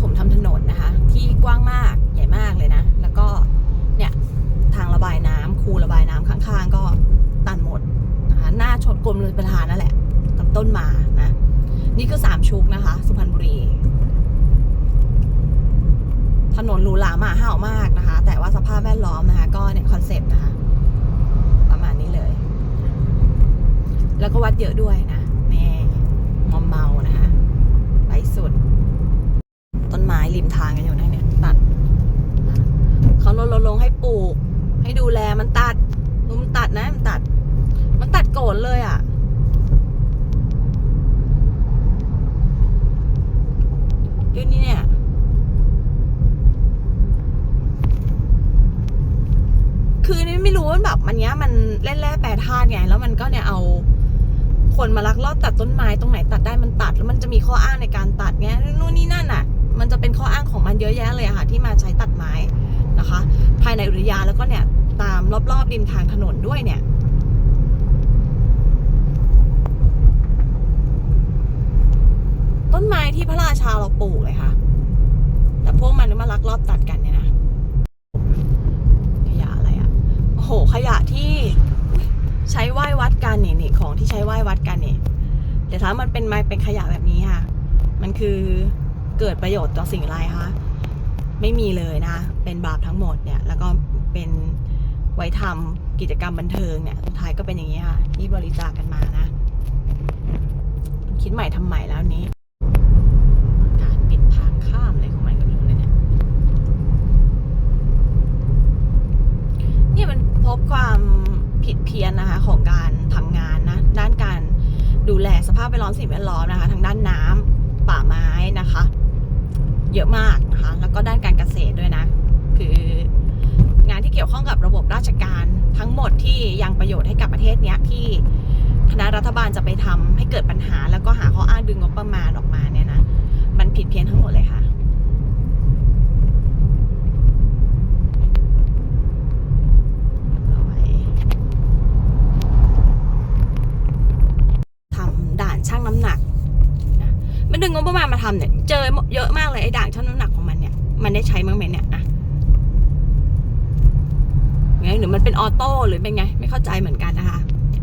ถมทำถนนนะคะ ที่กว้างมากใหญ่มากเลยนะ แล้วก็เนี่ยทางระบายน้ำคูระบายน้ำข้างๆ ก็ตันหมดนะคะหน้าชนกรมเลยประธานนั่นแหละกับต้นมานะนี่คือสามชุกนะคะ สุพรรณบุรี ถนนหรูหราหมาเห่ามากนะคะ แต่ว่าสภาพแวดล้อมนะคะ ก็เนี่ยคอนเซปต์นะคะ ประมาณนี้เลย แล้วก็วัดเยอะด้วยนะแม่มอมเมานะคะไปสุด ต้นไม้ริมทางกันอยู่นะเนี่ย ตัด เขาลดลงให้ปลูก ให้ดูแลมันตัดมันตัดนะ มันตัด มันตัดโกนเลยอะดูนี่เนี่ยคือนี่ไม่รู้ว่าแบบมันเนี้ยมันเล่นแร่แปรธาตุไงแล้วมันก็เนี่ยเอา คนมาลักลอบตัดต้นไม้ตรงไหนตัดได้มันตัด แล้วมันจะมีข้ออ้างในการตัดเงี้ยนู่นนี่นั่นอะ มันจะเป็นข้ออ้างของมันเยอะแยะเลยอะค่ะ ที่มาใช้ตัดไม้นะคะ ภายในอุทยานแล้วก็เนี่ยตามรอบๆริมทางถนนด้วยเนี่ยต้นไม้ที่พระราชาเราปลูกเลยค่ะ แต่พวกมันมาลักลอบตัดกันเนี่ยนะ ขยะอะไรอะโอ้โห ขยะที่ใช้ไหว้วัดกันนี่นี่ของที่ใช้ไหว้วัดกันเนี่ยแต่ถ้ามันเป็นไม้เป็นขยะแบบนี้ค่ะ มันคือ เกิดประโยชน์ต่อสิ่งไรคะไม่มีเลยนะ เป็นบาปทั้งหมดเนี่ยแล้วก็เป็นไว้ทำกิจกรรมบันเทิงเนี่ยสุดท้ายก็เป็นอย่างนี้ค่ะ ที่บริจาคกันมานะ คิดใหม่ทำใหม่แล้วนี้การปิดทางข้ามอะไรของมันก็ไม่รู้เลยเนี่ยนี่มันพบความผิดเพี้ยนนะคะ ของการทำงานนะ ด้านการดูแลสภาพแวดล้อมสิ่งแวดล้อมนะคะ ทางด้านน้ำป่าไม้นะคะ เยอะมากนะคะ แล้วก็ด้านการเกษตรด้วยนะ คืองานที่เกี่ยวข้องกับระบบราชการทั้งหมดที่ยังประโยชน์ให้กับประเทศเนี้ยที่คณะรัฐบาลจะไปทำให้เกิดปัญหา แล้วก็หาข้ออ้างดึงงบประมาณออกมาเนี่ยนะ มันผิดเพี้ยนทั้งหมดเลยค่ะเอาไว้ทำด่านช่างน้ำหนักมันดึงงบประมาณมาทำเนี่ย เจอเยอะมากเลยไอ้ด่านช่างน้ำหนักของมันเนี่ย มันได้ใช้มั้งไหมเนี่ยอะไงหรื ออโต้หรือเป็นไง ไม่เข้าใจเหมือนกันนะคะ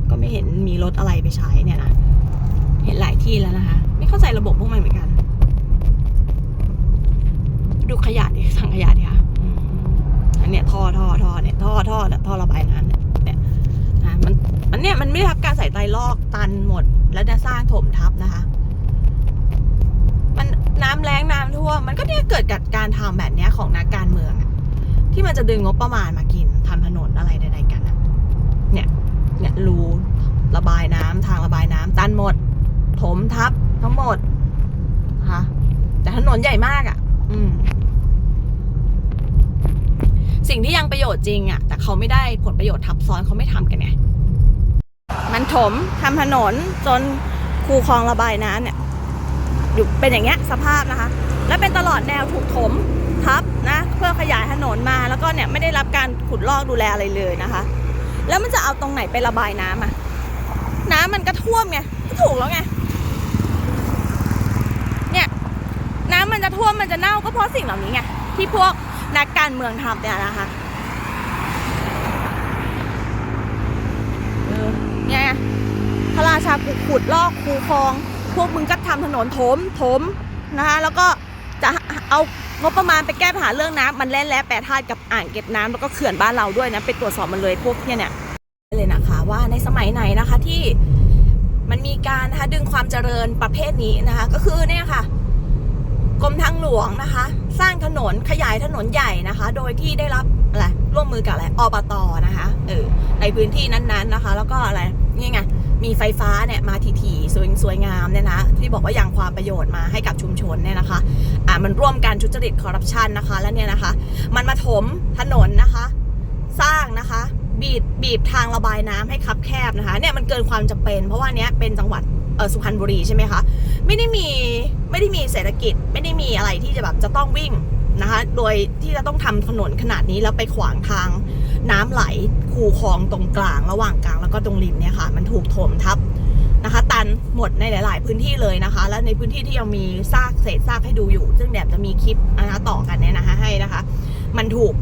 ก็ไม่เห็นมีรถอะไรไปใช้เนี่ยนะเห็นหลายที่แล้วนะคะ ไม่เข้าใจระบบพวกมันเหมือนกัน ดูขยะดิถังขยะดิค่ะอันเนี้ยท่อท่อท่อเนี่ยท่อท่อเนี่ยท่อระบายน้ำเนี่ยนะมันมันเนี่ยมันไม่ได้รับการใส่ใจลอกตันหมด แล้วจะสร้างถมทับนะคะ มันน้ำแรงน้ำท่วมมันก็เนี่ยเกิดจากการทำแบบเนี้ยของนักการเมืองที่มันจะดึงงบประมาณมากินทำถนนอะไรใดๆกันอะเนี่ย เนี่ยรูระบายน้ำทางระบายน้ำตันหมด ถมทับทั้งหมดนะคะแต่ถนนใหญ่มากอะ่ะ อืม สิ่งที่ยังประโยชน์จริงอะ่ะ แต่เขาไม่ได้ผลประโยชน์ทับซ้อนเขาไม่ทำกันไงมันถมทำถนนจนคูคลองระบายน้ำเนี่ย อยู่เป็นอย่างเงี้ยสภาพนะคะ และเป็นตลอดแนวถูกถมทับนะ เพื่อขยายถนนมาแล้วก็เนี่ยไม่ได้รับการขุดลอกดูแลอะไรเลยนะคะ แล้วมันจะเอาตรงไหนไประบายน้ำอะ น้ำมันก็ท่วมไงก็ถูกแล้วไง เนี่ย น้ำมันจะท่วมมันจะเน่าก็เพราะสิ่งเหล่านี้ไงที่พวกนักการเมืองทำเนี่ยนะคะเออเนี่ยพระราชาขุดลอกคูคลอง พวกมึงก็ทำถนนถมถมนะคะแล้วก็ เอางบประมาณไปแก้ปัญหาเรื่องน้ำมันแล่นแร่แปรธาตุกับอ่างเก็บน้ำแล้วก็เขื่อนบ้านเราด้วยนะไปตรวจสอบมันเลยพวกเนี่ยเนี่ยเลยนะคะว่าในสมัยไหนนะคะที่มันมีการนะคะดึงความเจริญประเภทนี้นะคะ ก็คือเนี่ยค่ะกรมทางหลวงนะคะ สร้างถนนขยายถนนใหญ่นะคะ โดยที่ได้รับอะไรร่วมมือกับอะไรอบตนะคะเออในพื้นที่นั้นๆนะคะ แล้วก็อะไรนี่ไง มีไฟฟ้าเนี่ยมาถี่ๆสวยสวยงามเนี่ยนะที่บอกว่ายังความประโยชน์มาให้กับชุมชนเนี่ยนะคะอ่ามันร่วมกันทุจริตคอร์รัปชันนะคะ แล้วเนี่ยนะคะ มันมาถมถนนนะคะ สร้างนะคะบีบบีบทางระบายน้ำให้คับแคบนะคะเนี่ยมันเกินความจำเป็น เพราะว่าเนี้ยเป็นจังหวัดสุพรรณบุรีใช่ไหมคะไม่ได้มีไม่ได้มีเศรษฐกิจไม่ได้มีอะไรที่จะแบบจะต้องวิ่งนะคะ โดยที่จะต้องทำถนนขนาดนี้แล้วไปขวางทางน้ำไหล คูคลองตรงกลางระหว่างกลางแล้วก็ตรงริมเนี่ยค่ะ มันถูกถมทับนะคะ ตันหมดในหลาย ๆ พื้นที่เลยนะคะ และในพื้นที่ที่ยังมีซากเศษซากให้ดูอยู่ ซึ่งแบบจะมีคลิปนะคะต่อกันเนี่ยนะคะให้นะคะ มันถูก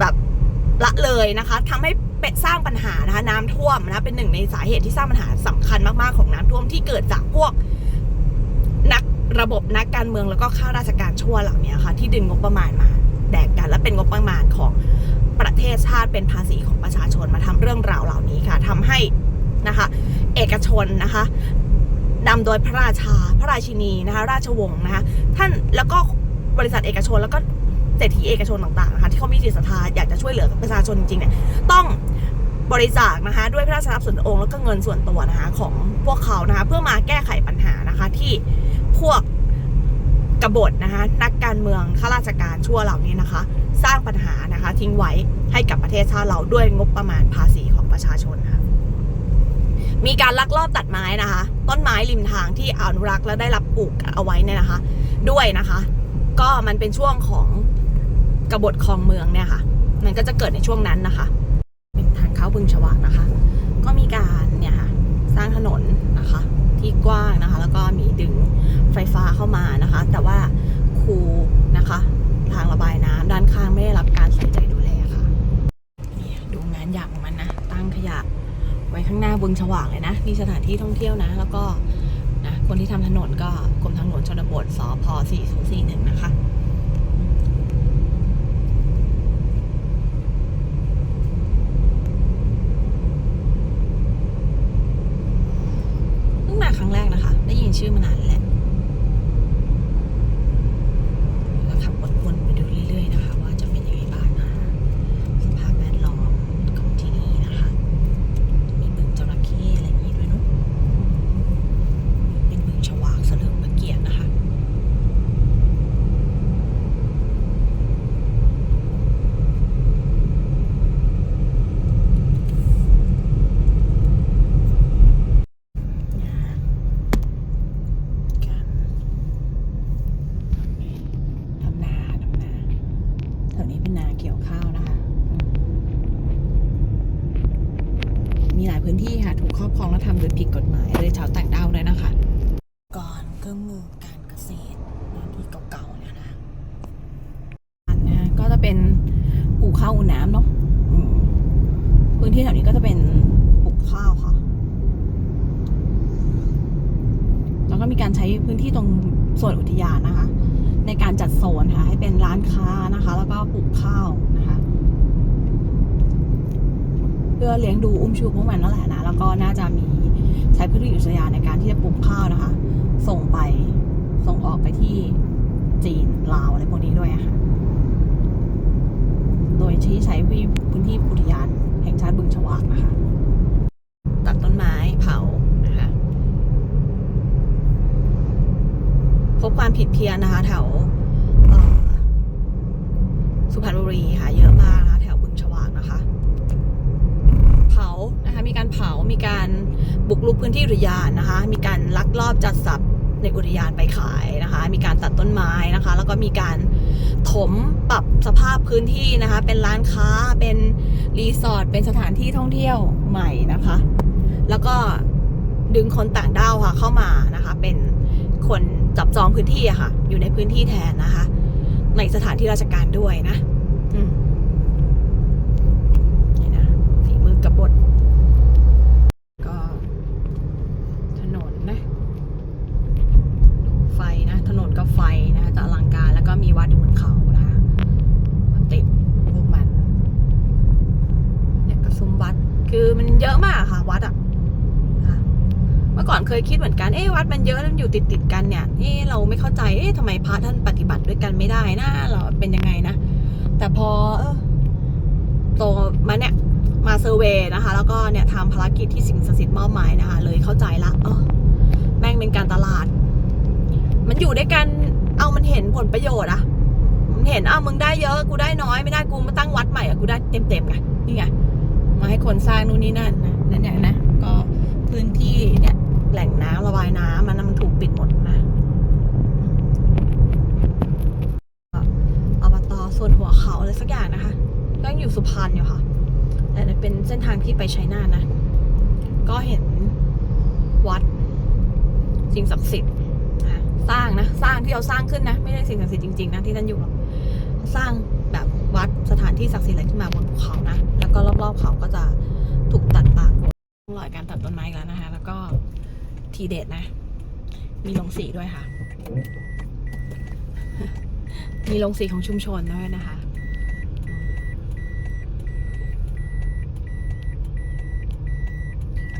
แบบละเลยนะคะทำให้เป็นสร้างปัญหานะคะน้ำท่วมนะะเป็นหนึ่งในสาเหตุที่สร้างปัญหาสำคัญมาก ๆ ของน้ำท่วมที่เกิดจากพวกนักระบบนักการเมืองแล้วก็ข้าราชการชั่วเหล่านี้ค่ะที่ดึงงบประมาณมาแดกกันและเป็นงบประมาณของ ประเทศชาติเป็นภาษีของประชาชนมาทำเรื่องราวเหล่านี้ค่ะทำให้นะคะ เอกชนนะคะนำโดยพระราชาพระราชินีนะคะ ราชวงศ์นะคะท่านแล้วก็บริษัทเอกชนแล้วก็เศรษฐีเอกชนต่างๆนะคะที่เขามีจิตศรัทธาอยากจะช่วยเหลือประชาชนจริงๆเนี่ยต้องบริจาคนะคะด้วยพระราชทรัพย์ส่วนองค์แล้วก็เงินส่วนตัวนะคะของพวกเขานะคะเพื่อมาแก้ไขปัญหานะคะที่พวก กบฏนะคะนักการเมืองข้าราชการชั่วเหล่านี้นะคะ สร้างปัญหานะคะทิ้งไว้ให้กับประเทศชาติเราด้วยงบประมาณภาษีของประชาชนค่ะมีการลักลอบตัดไม้นะคะ ต้นไม้ริมทางที่อนุรักษ์และได้รับปลูกเอาไว้เนี่ยนะคะ ด้วยนะคะ ก็มันเป็นช่วงของกบฏคลองเมืองเนี่ยค่ะมันก็จะเกิดในช่วงนั้นนะคะ เป็นทางเข้าบึงฉวากนะคะ ก็มีการเนี่ยค่ะสร้างถนนนะคะ ที่กว้างนะคะ แล้วก็มีดึงไฟฟ้าเข้ามานะคะ แต่ว่า นะคะ ทางระบายน้ำด้านข้างไม่ได้รับการใส่ใจดูแลค่ะนี่ดูงานหยาบของมันนะ ตั้งขยะไว้ข้างหน้าบึงฉว่างเลยนะนี่สถานที่ท่องเที่ยวนะ แล้วก็นะคนที่ทำถนนก็กรมทางหลวงชนบทสพ40นะคะ เพิ่งมาครั้งแรกนะคะ ได้ยินชื่อมานานแล้วแหละก็ขับวนๆไปดูเรื่อยๆนะคะ ว่าจะเป็นยังไงบ้างนะคะสภาพแวดล้อมของที่นี่นะคะ มีบึงจระเข้อะไรอย่างนี้ด้วยเนาะเป็นบึงฉวากเสลิมพระเกียรตินะคะ การทำนาทำนาแถวนี้เป็นนาเกี่ยวข้าวนะคะ มีหลาย พื้นที่ค่ะถูกครอบครองและทำโดยผิดกฎหมายโดยชาวต่างด้าวด้วยนะคะ ก่อนเครื่องมือการเกษตรที่เก่าๆเนี่ยนะอันนะก็จะเป็นปลูกข้าวอุ่นน้ำเนาะพื้นที่แถวนี้ก็จะเป็นปลูกข้าวค่ะ แล้วก็มีการใช้พื้นที่ตรงส่วนอุทยานนะคะ ในการจัดโซนค่ะ ให้เป็นร้านค้านะคะ แล้วก็ปลูกข้าวนะคะ พื่อเลี้ยงดูอุ้มชูพวกมันนั่นแหละนะแล้วก็น่าจะมีใช้พื้นที่อุทยานในการที่จะปลูกข้าวนะคะ ส่งไปส่งออกไปที่จีนลาวอะไรพวกนี้ด้วยะค่ะ โดยที่ใช้พื้นที่อุทยานแห่งชาติบึงฉวากนะคะ ตัดต้นไม้เผานะคะพบความผิดเพี้ยนนะคะ แถวสุพรรณบุรีค่ะ เยอะมากนะคะแถวบึงฉวากนะคะ นะคะมีการเผา มีการบุกรุกพื้นที่อุทยานนะคะ มีการลักลอบจัดสับในอุทยานไปขายนะคะ มีการตัดต้นไม้นะคะ แล้วก็มีการถมปรับสภาพพื้นที่นะคะ เป็นร้านค้า เป็นรีสอร์ท เป็นสถานที่ท่องเที่ยวใหม่นะคะ แล้วก็ดึงคนต่างด้าวค่ะเข้ามานะคะ เป็นคนจับจองพื้นที่อะค่ะ อยู่ในพื้นที่แทนนะคะ ในสถานที่ราชการด้วยนะ อืมนี่นะฝีมือกบฏก็ถนนนะดูไฟนะ ถนนกับไฟนะคะจะอลังการแล้วก็มีวัดอยู่บนเขานะคะติดพวกมัน เนี่ยกระซุ้มวัด คือ มันเยอะมากค่ะ วัดอะค่ะเมื่อก่อนเคยคิดเหมือนกัน เอ๊ะวัดมันเยอะแล้วมันอยู่ติดติดกันเนี่ยเอ๊ะเราไม่เข้าใจ เอ๊ะทำไมพระท่านปฏิบัติด้วยกันไม่ได้นะเราเป็นยังไงนะ แต่พอโตมาเนี่ยมาเซอร์เวยนะคะ แล้วก็เนี่ยทำภารกิจที่สิ่งศักดิ์สิทธิ์มอบหมายนะคะ เลยเข้าใจละเออแม่งเป็นการตลาด มันอยู่ด้วยกัน เอามันเห็นผลประโยชน์อะมันเห็นอ้าวมึงได้เยอะ กูได้น้อย ไม่ได้กูมาตั้งวัดใหม่อะกูได้เต็มๆไงนี่ไง มาให้คนสร้างนู่นนี่นั่นนะนั่นเนี่ยนะก็พื้นที่เนี่ยแหล่งน้ำระบายน้ำมันนะมันถูกปิดหมดนะอบตส่วนหัวเขาอะไรสักอย่างนะคะก็ยังอยู่สุพรรณอยู่ค่ะ แต่เป็นเส้นทางที่ไปชัยนาทนะ ก็เห็นวัดสิ่งศักดิ์สิทธิ์สร้างนะ สร้างที่เราสร้างขึ้นนะ ไม่ได้สิ่งศักดิ์สิทธิ์จริงๆนะที่ท่านอยู่หรอกสร้างแบบวัดสถานที่ศักดิ์สิทธิ์อะไรขึ้นมาบนภูเขานะ ก็รอบๆเขาก็จะถูกตัดปากรอยการตัดต้นไม้แล้วนะคะ แล้วก็ทีเด็ดนะ มีลงสีด้วยค่ะ มีลงสีของชุมชนด้วยนะคะ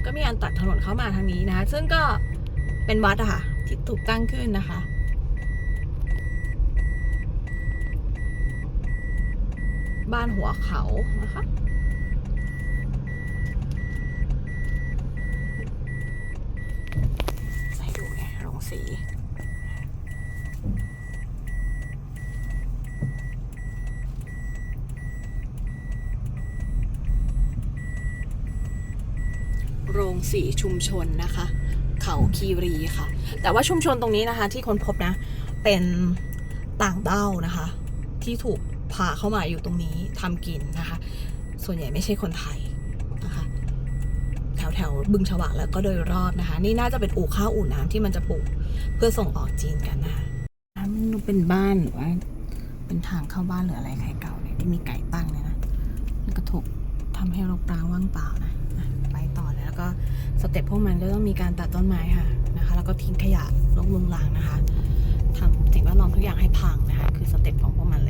ก็มีการตัดถนนเข้ามาทางนี้นะคะซึ่งก็เป็นวัดอะค่ะ ที่ถูกตั้งขึ้นนะคะ บ้านหัวเขานะคะใส่ดูไงโรง สี โรงสีชุมชนนะคะ เขาคีรีค่ะ แต่ว่าชุมชนตรงนี้นะคะ ที่คนพบนะ เป็นต่างด้าวนะคะ ที่ถูกพาเข้ามาอยู่ตรงนี้ทำกินนะคะ ส่วนใหญ่ไม่ใช่คนไทยนะคะแถวแถวบึงฉวากแล้วก็โดยรอบนะคะ นี่น่าจะเป็นอู่ข้าวอู่น้ำที่มันจะปลูก พื่อส่งออกจีนกันนะคะมันเป็นบ้านหรือว่าเป็นทางเข้าบ้านหรืออะไรใครเก่าเนี่ยที่มีไก่ตั้งเนี่ยนะมันก็ถูกทำให้รกร้างว่างเปล่านะไปต่อเลยแล้วก็สเต็ปพวกมันก็ต้องมีการตัดต้นไม้ค่ะนะคะ แล้วก็ทิ้งขยะลงลุงลางนะคะทำสิ่งแวดล้อมทุกอย่างให้พังนะคะ คือสเต็ปของพวกมันเลย